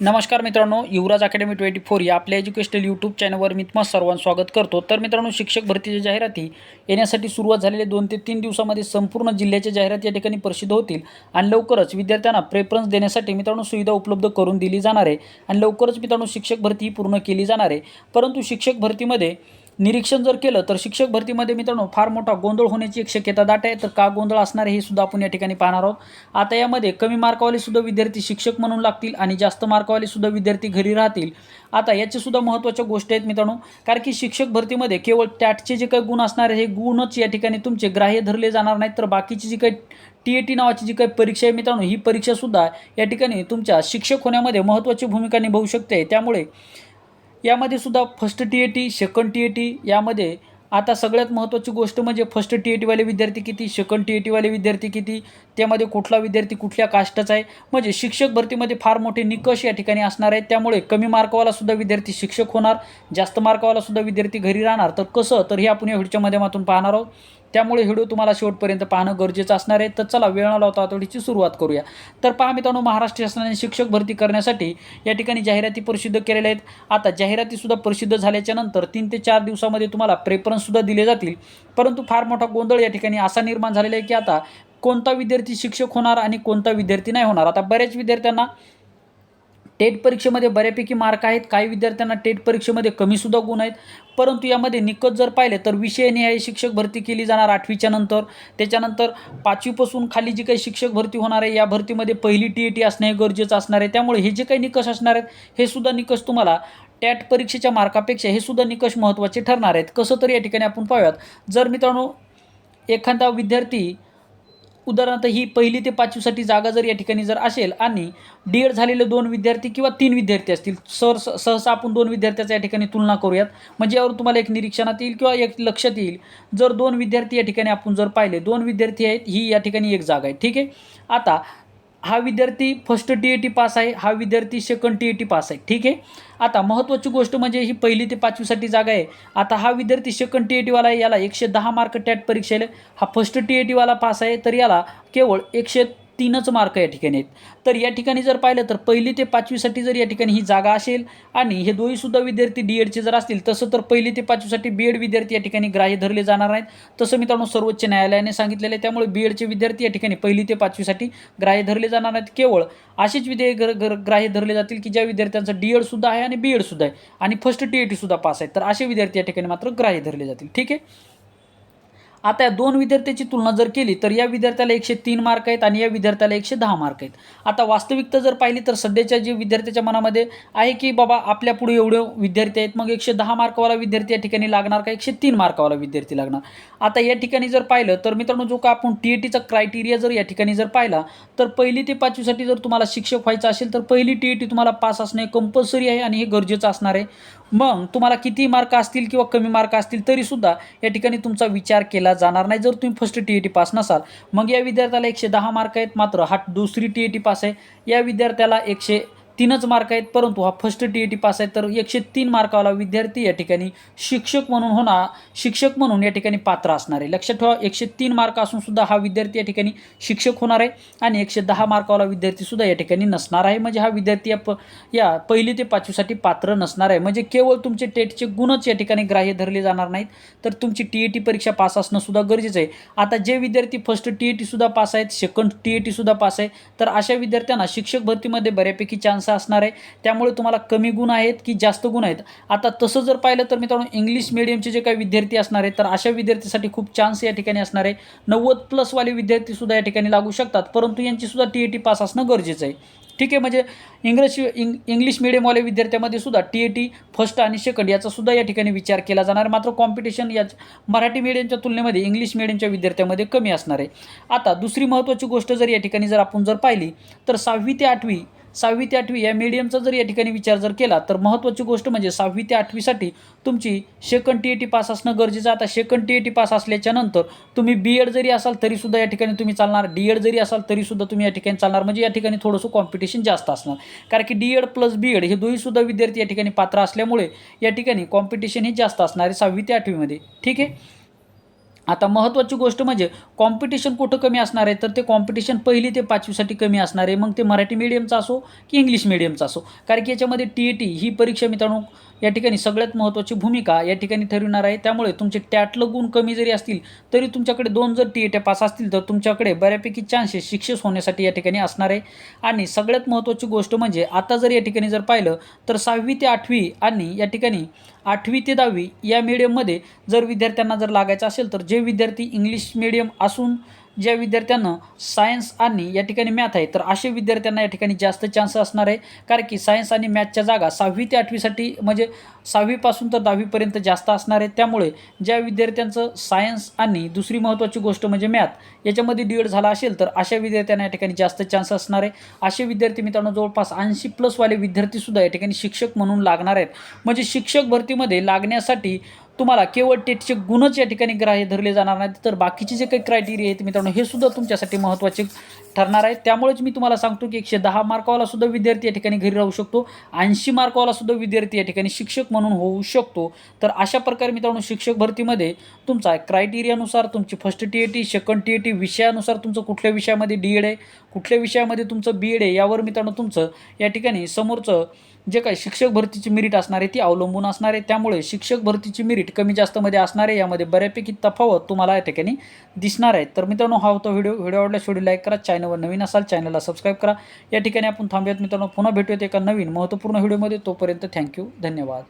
नमस्कार मित्रांनो युवराज academy twenty four या आपल्या एज्युकेशनल यूट्यूब चॅनलवर मी तुम्हाला सर्वांचं स्वागत करतो. तर मित्रांनो शिक्षक भरतीच्या जाहिराती येण्यासाठी सुरुवात झालेल्या दोन ते तीन दिवसामध्ये संपूर्ण जिल्ह्याच्या जाहिराती या ठिकाणी प्रसिद्ध होतील आणि लवकरच विद्यार्थ्यांना प्रेफरन्स देण्यासाठी मित्रांनो सुविधा उपलब्ध करून दिली जाणार आहे. आणि लवकरच मित्रांनो शिक्षक भरती ही पूर्ण केली जाणार आहे. परंतु शिक्षक भरतीमध्ये निरीक्षण जर केलं तर शिक्षक भरतीमध्ये मित्रांनो फार मोठा गोंधळ होण्याची एक शक्यता दाट आहे. तर का गोंधळ असणार हे सुद्धा आपण या ठिकाणी पाहणार आहोत. आता यामध्ये कमी मार्कवाले सुद्धा विद्यार्थी शिक्षक म्हणून लागतील आणि जास्त मार्कवाले सुद्धा विद्यार्थी घरी राहतील. आता याचे सुद्धा महत्त्वाच्या गोष्टी आहेत मित्रांनो. कारण की शिक्षक भरतीमध्ये केवळ टॅटचे जे काही गुण असणार आहे हे गुणच या ठिकाणी तुमचे ग्राह्य धरले जाणार नाहीत. तर बाकीची जी काही टी ए टी नावाची जी काही परीक्षा आहे मित्रांनो ही परीक्षासुद्धा या ठिकाणी तुमच्या शिक्षक होण्यामध्ये महत्त्वाची भूमिका निभावू शकते. त्यामुळे यामध्ये सुद्धा first T A T second T A T यामध्ये आता सगळ्यात महत्त्वाची गोष्ट म्हणजे फर्स्ट टी ए टीवाले विद्यार्थी किती सेकंड टी ए टीवाले विद्यार्थी किती त्यामध्ये कुठला विद्यार्थी कुठल्या कास्टचा आहे? म्हणजे शिक्षक भरतीमध्ये फार मोठे निकष या ठिकाणी असणार आहेत. त्यामुळे कमी मार्कवालासुद्धा विद्यार्थी शिक्षक होणार. जास्त मार्कवालासुद्धा विद्यार्थी घरी राहणार. तर कसं? तर हे आपण या व्हिडिओच्या माध्यमातून पाहणार आहोत. त्यामुळे व्हिडिओ तुम्हाला शेवटपर्यंत पाहणं गरजेचं असणार आहे. तर चला वेळ न लावता आठवडीची सुरुवात करूया. तर पहा मित्रांनो महाराष्ट्र शासनाने शिक्षक भरती करण्यासाठी या ठिकाणी जाहिराती प्रसिद्ध केलेल्या आहेत. आता जाहिरातीसुद्धा प्रसिद्ध झाल्याच्यानंतर तीन ते चार दिवसामध्ये तुम्हाला प्रेफरन्ससुद्धा दिले जातील. परंतु फार मोठा गोंधळ या ठिकाणी असा निर्माण झालेला आहे की आता कोणता विद्यार्थी शिक्षक होणार आणि कोणता विद्यार्थी नाही होणार? आता बऱ्याच विद्यार्थ्यांना टेट परीक्षेमध्ये बऱ्यापैकी मार्क आहेत. काही विद्यार्थ्यांना टेट परीक्षेमध्ये कमीसुद्धा गुण आहेत. परंतु यामध्ये निकष जर पाहिले तर विषयनिहाय शिक्षक भरती केली जाणार आठवीच्या नंतर. त्याच्यानंतर पाचवीपासून खाली जी काही शिक्षक भरती होणार आहे या भरतीमध्ये पहिली टी ए टी असणे हे गरजेचं असणार आहे. त्यामुळे हे जे काही निकष असणार आहेत हे सुद्धा निकष तुम्हाला टॅट परीक्षेच्या मार्कापेक्षा हे सुद्धा निकष महत्त्वाचे ठरणार आहेत. कसं तरी या ठिकाणी आपण पाहूयात. जर मित्रांनो एखादा विद्यार्थी उदाहरणार्थ ही पहिली ते पाचवीसाठी जागा जर या ठिकाणी जर असेल आणि डी एड झालेले दोन विद्यार्थी किंवा तीन विद्यार्थी असतील सर सहसा आपण दोन विद्यार्थ्याचा या ठिकाणी तुलना करूयात. म्हणजे यावर तुम्हाला एक निरीक्षणात येईल किंवा एक लक्षात येईल. जर दोन विद्यार्थी या ठिकाणी आपण जर पाहिले दोन विद्यार्थी आहेत ही या ठिकाणी एक जागा आहे. ठीक आहे? आता हा विद्यार्थी first T A T pass आहे हा विद्यार्थी second T A T pass आहे. ठीक आहे? आता महत्त्वाची गोष्ट म्हणजे ही पहिली ते पाचवीसाठी जागा आहे. आता हा विद्यार्थी सेकंड टी ए टीवाला आहे याला एकशे दहा मार्क टॅट परीक्षेला. हा फर्स्ट टी ए टीवाला पास आहे तर याला केवळ एकशे तीनच मार्क या ठिकाणी आहेत. तर या ठिकाणी जर पाहिलं तर पहिली ते पाचवीसाठी जर या ठिकाणी ही जागा असेल आणि हे दोन्हीसुद्धा विद्यार्थी डी एडचे जर असतील तसं तर पहिली ते पाचवीसाठी बी एड विद्यार्थी या ठिकाणी ग्राह्य धरले जाणार आहेत. तसं मित्रांनो सर्वोच्च न्यायालयाने सांगितलेलं आहे त्यामुळे बी एडचे विद्यार्थी या ठिकाणी पहिली ते पाचवीसाठी ग्राह्य धरले जाणार आहेत. केवळ असेच विधेयक ग्र ग्र ग्राह्य धरले जातील की ज्या विद्यार्थ्यांचं डी एडसुद्धा आहे आणि बी एडसुद्धा आहे आणि फर्स्ट टी ए टीसुद्धा पास आहेत. तर असे विद्यार्थी या ठिकाणी मात्र ग्राह्य धरले जातील. ठीक आहे? आता या दोन विद्यार्थ्याची तुलना जर केली तर या विद्यार्थ्याला एकशे तीन मार्क आहेत आणि या विद्यार्थ्याला एकशे दहा मार्क आहेत. आता वास्तविकता जर पाहिली तर सध्याच्या जे विद्यार्थ्याच्या मनामध्ये आहे की बाबा आपल्या पुढे एवढे विद्यार्थी आहेत मग एकशे दहा मार्कवाला विद्यार्थी या ठिकाणी लागणार का? एकशे तीन मार्कावाला विद्यार्थी लागणार. आता या ठिकाणी जर पाहिलं तर मित्रांनो जो का आपण टी ए टीचा क्रायटेरिया जर या ठिकाणी जर पाहिला तर पहिली ते पाचवीसाठी जर तुम्हाला शिक्षक व्हायचं असेल तर पहिली टी ए टी तुम्हाला पास असणे कंपल्सरी आहे आणि हे गरजेचं असणार आहे. मग तुम्हाला किती मार्क असतील किंवा कमी मार्क असतील तरीसुद्धा या ठिकाणी तुमचा विचार केला जाणार नाही. जर तुम्ही first T A T pass नसाल मग या विद्यार्थ्याला एकशे दहा मार्क आहेत. मात्र हा दुसरी टी ए टी पास आहे. या विद्यार्थ्याला एकशे तीनच मार्क आहेत परंतु हा first T A T pass आहे तर एकशे तीन मार्कावाला विद्यार्थी या ठिकाणी शिक्षक म्हणून होणार शिक्षक म्हणून या ठिकाणी पात्र असणार आहे. लक्षात ठेवा एकशे तीन मार्क असून सुद्धा हा विद्यार्थी या ठिकाणी शिक्षक होणार आहे आणि एकशे दहा मार्कावाला विद्यार्थीसुद्धा या ठिकाणी नसणार आहे. म्हणजे हा विद्यार्थी या प या पहिली ते पाचवीसाठी पात्र नसणार आहे. म्हणजे केवळ तुमचे टेटचे गुणच या ठिकाणी ग्राह्य धरले जाणार नाहीत तर तुमची टी ए टी परीक्षा पास असणं सुद्धा गरजेचं आहे. आता जे विद्यार्थी फर्स्ट टी ए टीसुद्धा पास आहेत सेकंड टी ए टीसुद्धा पास आहे तर अशा विद्यार्थ्यांना शिक्षक भरतीमध्ये बऱ्यापैकी चान्स असणार आहे? त्यामुळे तुम्हाला कमी गुण आहेत की जास्त गुण आहेत? आता तसं जर पाहिलं तर मित्रांनो इंग्लिश मिडियमचे जे काही विद्यार्थी असणार आहेत तर अशा विद्यार्थीसाठी खूप चान्स या ठिकाणी असणार आहे. नव्वद प्लसवाले विद्यार्थीसुद्धा या ठिकाणी लागू शकतात परंतु यांचीसुद्धा टी ए टी पास असणं गरजेचं आहे. ठीक आहे म्हणजे इंग्रजी इंग इंग्लिश मिडियमवाले विद्यार्थ्यामध्ये सुद्धा टी ए टी फर्स्ट आणि सेकंड याचा सुद्धा या ठिकाणी विचार केला जाणार. मात्र कॉम्पिटिशन या मराठी मिडियमच्या तुलनेमध्ये इंग्लिश मिडियमच्या विद्यार्थ्यामध्ये कमी असणार आहे. आता दुसरी महत्त्वाची गोष्ट जर या ठिकाणी जर आपण जर पाहिली तर सहावी ते आठवी सहावी ते आठवी या मीडियमचा जर या ठिकाणी विचार जर केला तर महत्त्वाची गोष्ट म्हणजे सहावी ते आठवीसाठी तुमची second T A T pass असणं गरजेचं आता second T A T pass असल्याच्या नंतर तुम्ही बी एड जरी असाल तरीसुद्धा या ठिकाणी तुम्ही चालणार. डी एड जरी असाल तरीसुद्धा तुम्ही या ठिकाणी चालणार. म्हणजे या ठिकाणी थोडंसं कॉम्पिटिशन जास्त असणार. कारण की D Ed plus B Ed हे दोन्हीसुद्धा विद्यार्थी या ठिकाणी पात्र असल्यामुळे या ठिकाणी कॉम्पिटिशन हे जास्त असणार आहे सहावी ते आठवीमध्ये. ठीक आहे? आता महत्त्वाची गोष्ट म्हणजे कॉम्पिटिशन कुठं कमी असणार आहे? तर ते कॉम्पिटिशन पहिली ते पाचवीसाठी कमी असणार आहे. मग ते मराठी मीडियमचं असो की इंग्लिश मिडियमचं असो. कारण की याच्यामध्ये टी ई टी ही परीक्षा मित्रांनो या ठिकाणी सगळ्यात महत्त्वाची भूमिका या ठिकाणी ठरविणार आहे. त्यामुळे तुमचे टॅटलं गुण कमी जरी असतील तरी तुमच्याकडे दोन जर टी ई टी पास असतील तर तुमच्याकडे बऱ्यापैकी चान्सेस शिक्षक होण्यासाठी या ठिकाणी असणार आहे. आणि सगळ्यात महत्त्वाची गोष्ट म्हणजे आता जर या ठिकाणी जर पाहिलं तर सहावी ते आठवी आणि या ठिकाणी आठवी ते दहावी या मीडियममध्ये जर विद्यार्थ्यांना जर लागायचं असेल तर जे विद्यार्थी इंग्लिश मीडियम असून ज्या विद्यार्थ्यांना सायन्स आणि या ठिकाणी मॅथ आहे तर असे विद्यार्थ्यांना या ठिकाणी जास्त चान्स असणार आहे. कारण की सायन्स आणि मॅथच्या जागा सहावी ते आठवीसाठी म्हणजे सहावीपासून तर दहावीपर्यंत जास्त असणार आहे. त्यामुळे ज्या विद्यार्थ्यांचं सायन्स आणि दुसरी महत्त्वाची गोष्ट म्हणजे मॅथ याच्यामध्ये डी एड झाला असेल तर अशा विद्यार्थ्यांना या ठिकाणी जास्त चान्स असणार आहे. असे विद्यार्थी मित्रांनो जवळपास ऐंशी प्लसवाले विद्यार्थीसुद्धा या ठिकाणी शिक्षक म्हणून लागणार आहेत. म्हणजे शिक्षक भरतीमध्ये लागण्यासाठी तुम्हाला केवळ टेटचे गुणच या ठिकाणी ग्राह्य धरले जाणार नाहीत तर बाकीचे जे काही क्रायटेरिया आहेत मित्रांनो हे सुद्धा तुमच्यासाठी महत्त्वाचे ठरणार आहे त्यामुळेच मी तुम्हाला सांगतो की एकशे दहा मार्कावालासुद्धा विद्यार्थी या ठिकाणी घरी राहू शकतो. ऐंशी मार्कावालासुद्धा विद्यार्थी या ठिकाणी शिक्षक म्हणून होऊ शकतो. तर अशा प्रकारे मित्रांनो शिक्षक भरतीमध्ये तुमचा क्रायटेरियानुसार तुमची first T A T second T A T विषयानुसार तुमचं कुठल्या विषयामध्ये डी एड आहे कुठल्या विषयामध्ये तुमचं बी एड आहे यावर मित्रांनो तुमचं या ठिकाणी समोरचं जे काही शिक्षक भरतीची मिरिट असणार आहे ती अवलंबून असणार आहे. त्यामुळे शिक्षक भरतीची मिरिट कमी जास्तमध्ये असणार आहे यामध्ये बऱ्यापैकी तफावत तुम्हाला या ठिकाणी दिसणार आहे. तर मित्रांनो हा होता व्हिडिओ. व्हिडिओ आवडल्यास व्हिडिओ लाईक करा चॅनलवर नवीन असाल चॅनलला सबस्क्राईब करा. या ठिकाणी आपण थांबूयात मित्रांनो पुन्हा भेटूयात एका नवीन महत्त्वपूर्ण व्हिडिओमध्ये. तोपर्यंत थँक्यू धन्यवाद.